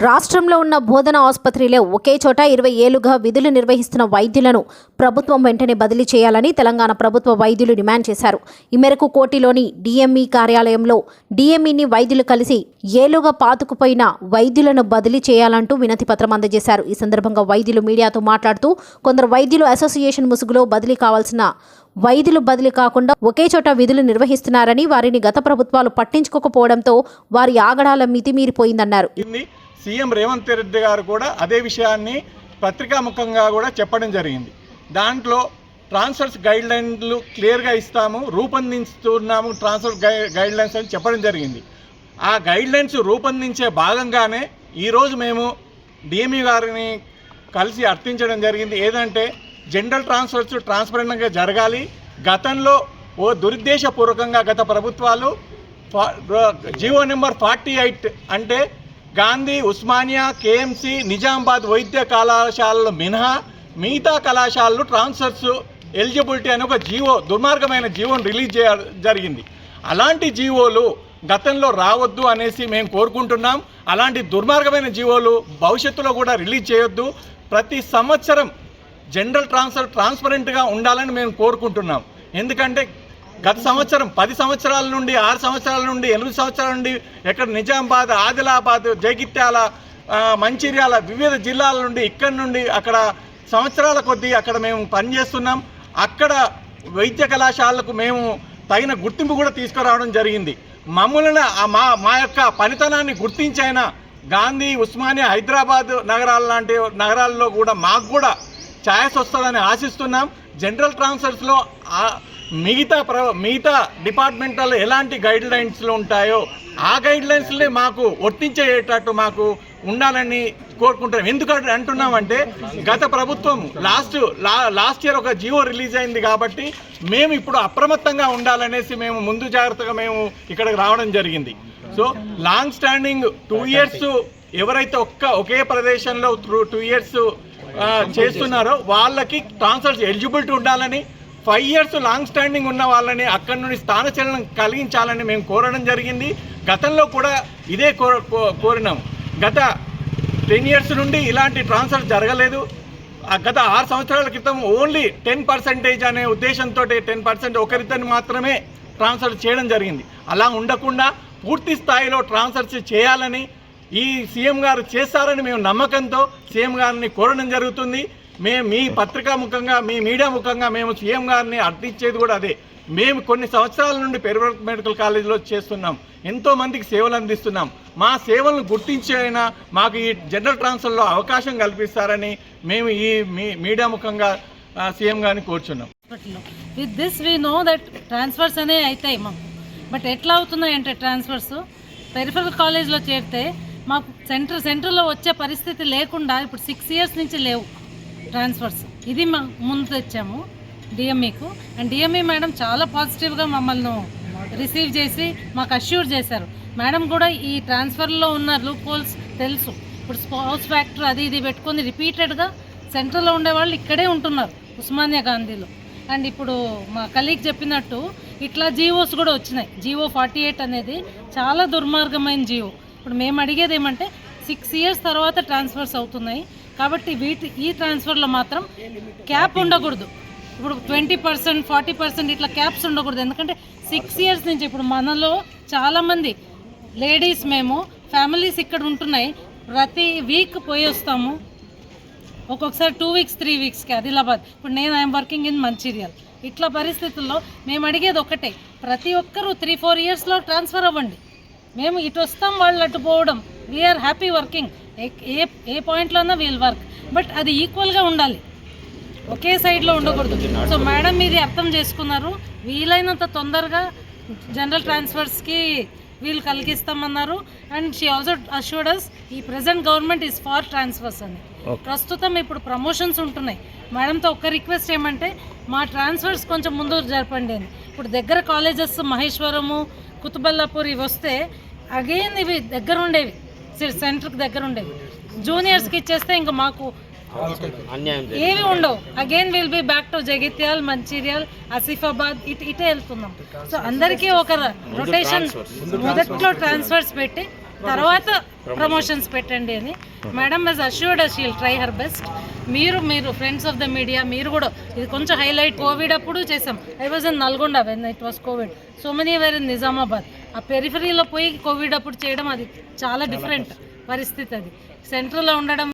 రాష్ట్రంలో ఉన్న బోధన ఆసుపత్రిలో ఒకే చోట ఇరవై ఏళ్ళుగా విధులు నిర్వహిస్తున్న వైద్యులను ప్రభుత్వం వెంటనే బదిలీ చేయాలని తెలంగాణ ప్రభుత్వ వైద్యులు డిమాండ్ చేశారు. ఈ మేరకు కోటిలోని డిఎంఈ కార్యాలయంలో డిఎంఈని వైద్యులు కలిసి ఏలుగా పాతుకుపోయిన వైద్యులను బదిలీ చేయాలంటూ వినతి పత్రం అందజేశారు. ఈ సందర్భంగా వైద్యులు మీడియాతో మాట్లాడుతూ కొందరు వైద్యులు అసోసియేషన్ ముసుగులో బదిలీ కావాల్సిన వైద్యులు బదిలీ కాకుండా ఒకే చోట విధులు నిర్వహిస్తున్నారని వారిని గత ప్రభుత్వాలు పట్టించుకోకపోవడంతో వారి ఆగడాల మితిమీరిపోయిందన్నారు. సీఎం రేవంత్ రెడ్డి గారు కూడా అదే విషయాన్ని పత్రికాముఖంగా కూడా చెప్పడం జరిగింది. దాంట్లో ట్రాన్స్ఫర్స్ గైడ్ లైన్లు క్లియర్గా ఇస్తాము రూపొందిస్తున్నాము ట్రాన్స్ఫర్ గై గైడ్ లైన్స్ అని చెప్పడం జరిగింది. ఆ గైడ్ లైన్స్ రూపొందించే భాగంగానే ఈరోజు మేము డిఎంఈ గారిని కలిసి అర్థించడం జరిగింది. ఏదంటే జనరల్ ట్రాన్స్ఫర్స్ ట్రాన్స్పరెంట్గా జరగాలి. గతంలో ఓ దురుద్దేశపూర్వకంగా గత ప్రభుత్వాలు జీవో నెంబర్ ఫార్టీ ఎయిట్ అంటే గాంధీ ఉస్మానియా కేఎంసి నిజామాబాద్ వైద్య కళాశాలలు మినహా మిగతా కళాశాలలు ట్రాన్స్ఫర్స్ ఎలిజిబిలిటీ అని ఒక జీవో దుర్మార్గమైన జీవోను రిలీజ్ చేయ జరిగింది. అలాంటి జీవోలు గతంలో రావద్దు అనేసి మేము కోరుకుంటున్నాం. అలాంటి దుర్మార్గమైన జీవోలు భవిష్యత్తులో కూడా రిలీజ్ చేయొద్దు. ప్రతి సంవత్సరం జనరల్ ట్రాన్స్ఫర్ ట్రాన్స్పరెంట్గా ఉండాలని మేము కోరుకుంటున్నాం. ఎందుకంటే గత సంవత్సరం పది సంవత్సరాల నుండి ఆరు సంవత్సరాల నుండి ఎనిమిది సంవత్సరాల నుండి ఎక్కడ నిజామాబాద్ ఆదిలాబాద్ జగిత్యాల మంచిర్యాల వివిధ జిల్లాల నుండి ఇక్కడి నుండి అక్కడ సంవత్సరాల కొద్దీ అక్కడ మేము పనిచేస్తున్నాం. అక్కడ వైద్య కళాశాలకు మేము తగిన గుర్తింపు కూడా తీసుకురావడం జరిగింది. మమ్మల్ని మా మా యొక్క పనితనాన్ని గుర్తించైనా గాంధీ ఉస్మానియా హైదరాబాద్ నగరాల లాంటి నగరాల్లో కూడా మాకు కూడా ఛాయస్ వస్తుందని ఆశిస్తున్నాం. జనరల్ ట్రాన్స్ఫర్స్లో మిగతా ప్ర మిగతా డిపార్ట్మెంటల్ ఎలాంటి గైడ్ లైన్స్లు ఉంటాయో ఆ గైడ్ లైన్స్లే మాకు వర్తించేటట్టు మాకు ఉండాలని కోరుకుంటున్నాం. ఎందుకంటే అంటున్నామంటే గత ప్రభుత్వం లాస్ట్ లా లాస్ట్ ఇయర్ ఒక జియో రిలీజ్ అయింది కాబట్టి మేము ఇప్పుడు అప్రమత్తంగా ఉండాలనేసి మేము ముందు జాగ్రత్తగా మేము ఇక్కడికి రావడం జరిగింది. So long standing two years ఎవరైతే ఒక్క ఒకే ప్రదేశంలో టూ ఇయర్స్ చేస్తున్నారో వాళ్ళకి ట్రాన్స్ఫర్స్ ఎలిజిబిలిటీ ఉండాలని ఫైవ్ ఇయర్స్ లాంగ్ స్టాండింగ్ ఉన్న వాళ్ళని అక్కడి నుండి స్థానచలనం కలిగించాలని మేము కోరడం జరిగింది. గతంలో కూడా ఇదే కో కో- కోరినాం. గత టెన్ ఇయర్స్ నుండి ఇలాంటి ట్రాన్స్ఫర్ జరగలేదు. గత ఆరు సంవత్సరాల క్రితం ఓన్లీ టెన్ పర్సెంటేజ్ అనే ఉద్దేశంతో టెన్ పర్సెంట్ ఒకరిద్దరిని మాత్రమే ట్రాన్స్ఫర్ చేయడం జరిగింది. అలా ఉండకుండా పూర్తి స్థాయిలో ట్రాన్స్ఫర్స్ చేయాలని ఈ సీఎం గారు చేస్తారని మేము నమ్మకంతో సీఎం గారిని కోరడం జరుగుతుంది. మేము మీ పత్రికా ముఖంగా మీ మీడియా ముఖంగా మేము సీఎం గారిని అర్థించేది కూడా అదే. మేము కొన్ని సంవత్సరాల నుండి పెరువర్ మెడికల్ కాలేజీలో చేస్తున్నాం. ఎంతో మందికి సేవలు అందిస్తున్నాం. మా సేవలను గుర్తించి అయినా మాకు ఈ జనరల్ ట్రాన్స్ఫర్లో అవకాశం కల్పిస్తారని మేము ఈ మీ మీడియా ముఖంగా సీఎం గారిని కోరుచున్నాం. With this we know that transfers అనే అవుతాయి మాకు. బట్ ఎట్లా అవుతున్నాయి అంటే ట్రాన్స్ఫర్స్ పెరిఫరల్ కాలేజ్లో చేరితే మాకు సెంటర్ సెంటర్లో వచ్చే పరిస్థితి లేకుండా ఇప్పుడు సిక్స్ ఇయర్స్ నుంచి లేవు. ట్రాన్స్ఫర్స్. ఇది మా ముందు తెచ్చాము డిఎంఈకు అండ్ డిఎంఈ మేడం చాలా పాజిటివ్గా మమ్మల్ని రిసీవ్ చేసి మాకు అష్యూర్ చేశారు. మేడం కూడా ఈ ట్రాన్స్ఫర్లో ఉన్న లూప్ హోల్స్ తెలుసు. ఇప్పుడు స్పౌస్ ఫ్యాక్టర్ అది ఇది పెట్టుకొని రిపీటెడ్గా సెంట్రల్లో ఉండేవాళ్ళు ఇక్కడే ఉంటున్నారు ఉస్మానియా గాంధీలో. అండ్ ఇప్పుడు మా కలీగ్ చెప్పినట్టు ఇట్లా జీవోస్ కూడా వచ్చినాయి. జీవో ఫార్టీ ఎయిట్ అనేది చాలా దుర్మార్గమైన జీవో. ఇప్పుడు మేము అడిగేది ఏమంటే సిక్స్ ఇయర్స్ తర్వాత ట్రాన్స్ఫర్స్ అవుతున్నాయి. కాబట్టి వీటి ఈ ట్రాన్స్ఫర్లో మాత్రం క్యాప్ ఉండకూడదు. ఇప్పుడు ట్వంటీ పర్సెంట్ ఫార్టీ పర్సెంట్ ఇట్లా క్యాప్స్ ఉండకూడదు. ఎందుకంటే సిక్స్ ఇయర్స్ నుంచి ఇప్పుడు మనలో చాలామంది లేడీస్ మేము ఫ్యామిలీస్ ఇక్కడ ఉంటున్నాయి. ప్రతి వీక్ పోయి వస్తాము. ఒక్కొక్కసారి టూ వీక్స్ త్రీ వీక్స్కి ఆదిలాబాద్. ఇప్పుడు నేను ఐఎమ్ వర్కింగ్ ఇన్ మంచిర్యాల్ ఇట్లా పరిస్థితుల్లో మేము అడిగేది ఒకటే ప్రతి ఒక్కరూ త్రీ ఫోర్ ఇయర్స్లో ట్రాన్స్ఫర్ అవ్వండి. మేము ఇటు వస్తాం వాళ్ళు అటు పోవడం. We are happy working a a పాయింట్లోనా we'll work but అది ఈక్వల్గా ఉండాలి. ఒకే సైడ్లో ఉండకూడదు. సో మేడం ఇది అర్థం చేసుకున్నారు. వీలైనంత తొందరగా జనరల్ ట్రాన్స్ఫర్స్కి వీళ్ళు కలిగిస్తామన్నారు. అండ్ షీ ఆల్సో అష్యూర్డ్ ఈ present government is for transfers అని. ప్రస్తుతం ఇప్పుడు ప్రమోషన్స్ ఉంటున్నాయి. మేడంతో ఒక్క రిక్వెస్ట్ ఏమంటే మా ట్రాన్స్ఫర్స్ కొంచెం ముందు జరపండి అని. ఇప్పుడు దగ్గర కాలేజెస్ మహేశ్వరము కుతుబల్లాపూర్ ఇవి వస్తే అగైన్ ఇవి దగ్గర ఉండేవి. సెంటర్కి దగ్గర ఉండేది జూనియర్స్కి ఇచ్చేస్తే ఇంకా మాకు ఏమి ఉండవు. Again will be back to Jagtial Mancherial Asifabad ఇటు ఇటే వెళ్తున్నాం. సో అందరికీ ఒక రొటేషన్ మొదట్లో ట్రాన్స్ఫర్స్ పెట్టి తర్వాత ప్రమోషన్స్ పెట్టండి అని. Madam has assured she'll try her best మీరు మీరు ఫ్రెండ్స్ ఆఫ్ ద మీడియా మీరు కూడా. ఇది కొంచెం హైలైట్ కోవిడ్ అప్పుడు చేసాం I was in Nalgonda when it was covid so many were in Nizamabad ఆ పెరిఫరీలో పోయి కోవిడ్ అప్పుడు చేయడం అది చాలా డిఫరెంట్ పరిస్థితి అది. సెంట్రల్లో ఉండడం